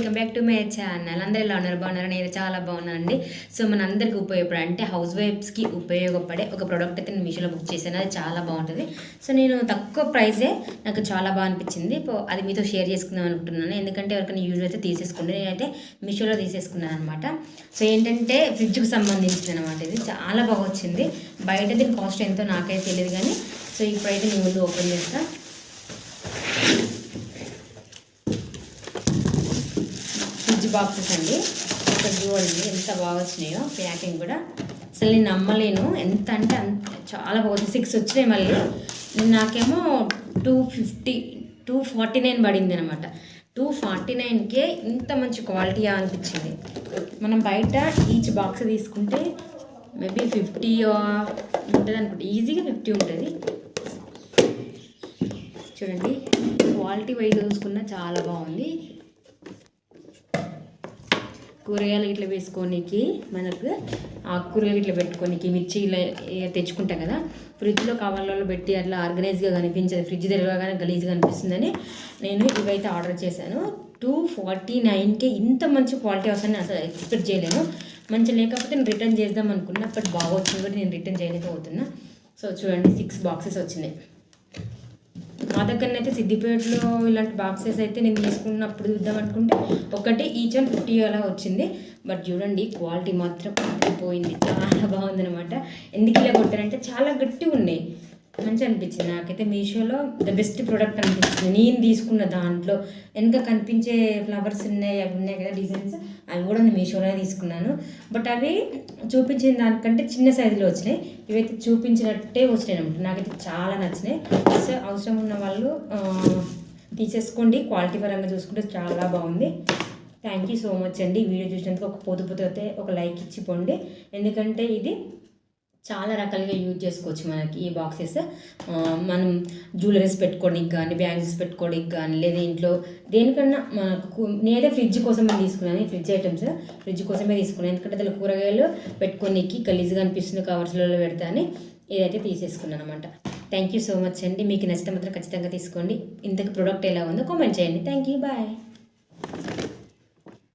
Welcome back to my channel అందరూ ఎలా ఉన్నారు బాగున్నారు? నేను చాలా బాగున్నానండి. సో మన అందరికి ఉపయోగపడే అంటే హౌస్ వైఫ్స్కి ఉపయోగపడే ఒక ప్రోడక్ట్ అయితే నేను మీషోలో బుక్ చేశాను. అది చాలా బాగుంటుంది. సో నేను తక్కువ ప్రైసే నాకు చాలా బాగా అనిపించింది. అది మీతో షేర్ చేసుకుందాం అనుకుంటున్నాను. ఎందుకంటే ఎవరికైనా యూజ్ అయితే తీసేసుకుంటే నేనైతే మీషోలో తీసేసుకున్నాను అనమాట సో ఏంటంటే ఫ్రిడ్జ్కి సంబంధించింది అనమాట ఇది. చాలా బాగా వచ్చింది. బయట దీని కాస్ట్ ఎంతో నాకైతే తెలియదు కానీ సో ఇప్పుడైతే నేను ముందు ఓపెన్ చేస్తాను ఫ్రిడ్జ్ బాక్సెస్ అండి. ఇక్కడ చూడండి ఎంత బాగా వచ్చినాయో. ప్యాకింగ్ కూడా. అసలు నేను నమ్మలేను. ఎంత అంటే అంత చాలా బాగుంది. సిక్స్ వచ్చినాయి మళ్ళీ. నాకేమో two fifty two forty nine పడింది అనమాట టూ ఫార్టీ నైన్కే ఇంత మంచి క్వాలిటీ అనిపించింది. మనం బయట ఈచ్ బాక్స్ తీసుకుంటే మేబీ ఫిఫ్టీ ఉంటుంది అనుకుంటే. ఈజీగా ఫిఫ్టీ ఉంటుంది. చూడండి. క్వాలిటీ వైజ్ చూసుకున్న చాలా బాగుంది. కూరగాయలు ఇట్లా వేసుకోనికి మనకు ఆకుకూరలు ఇట్లా పెట్టుకోనికి మిర్చి ఇలా తెచ్చుకుంటాం కదా. ఫ్రిడ్జ్లో కవర్లలో పెట్టి అట్లా ఆర్గనైజ్గా కనిపించదు. ఫ్రిడ్జ్ తెరవగానే గలీజ్గా అనిపిస్తుందని నేను ఇవైతే ఆర్డర్ చేశాను. టూ ఫార్టీ నైన్కే ఇంత మంచి క్వాలిటీ వస్తుందని అసలు ఎక్స్పెక్ట్ చేయలేను. మంచి లేకపోతే నేను రిటర్న్ చేద్దాం అనుకున్నా బట్ బాగా వచ్చింది కాబట్టి నేను రిటర్న్ చేయలేకపోతున్నా. సో చూడండి సిక్స్ బాక్సెస్ వచ్చినాయి. మా దగ్గరనైతే సిద్దిపేటలో ఇలాంటి బాక్సెస్ అయితే నేను తీసుకున్నప్పుడు చూద్దాం అనుకుంటే ఒకటి ఈచ్ అండ్ ఫిఫ్టీ అలా వచ్చింది. బట్ చూడండి క్వాలిటీ మాత్రం పోయింది చాలా బాగుందనమాట ఎందుకు ఇలా కొట్టారంటే చాలా గట్టిగా ఉన్నాయి. మంచి అనిపించింది. నాకైతే మీషోలో ద బెస్ట్ ప్రోడక్ట్ అనిపించింది. నేను తీసుకున్న దాంట్లో వెనక కనిపించే ఫ్లవర్స్ ఉన్నాయి అవి ఉన్నాయి కదా డిజైన్స్ అవి కూడా నేను మీషోలోనే తీసుకున్నాను. బట్ అవి చూపించిన దానికంటే చిన్న సైజులో వచ్చినాయి. ఇవైతే చూపించినట్టే వచ్చినాయి అనమాట నాకైతే చాలా నచ్చినాయి. సో అవసరం ఉన్న వాళ్ళు తీసేసుకోండి. క్వాలిటీ పరంగా చూసుకుంటే చాలా బాగుంది. థ్యాంక్ యూ సో మచ్ అండి. వీడియో చూసినందుకు ఒక పొదుపు అయితే ఒక లైక్ ఇచ్చిపోండి ఎందుకంటే ఇది చాలా రకాలుగా యూజ్ చేసుకోవచ్చు మనకి ఈ బాక్సెస్. మనం జ్యువెలరీస్ పెట్టుకోవడానికి కానీ బ్యాంగిల్స్ పెట్టుకోవడానికి కానీ లేదా ఇంట్లో దేనికన్నా మనకు నేనైతే ఫ్రిడ్జ్ కోసమే తీసుకున్నాను ఫ్రిడ్జ్ ఐటమ్స్. ఫ్రిడ్జ్ కోసమే తీసుకున్నాను. ఎందుకంటే దాని కూరగాయలు పెట్టుకోనికి గలీజ్గా అనిపిస్తుంది కవర్స్లలో పెడతా అని ఇదైతే తీసేసుకున్నాను అనమాట థ్యాంక్ యూ సో మచ్ అండి. మీకు నచ్చితే మాత్రం ఖచ్చితంగా తీసుకోండి. ఇంతకు ప్రోడక్ట్ ఎలా ఉందో కామెంట్ చేయండి. Thank you bye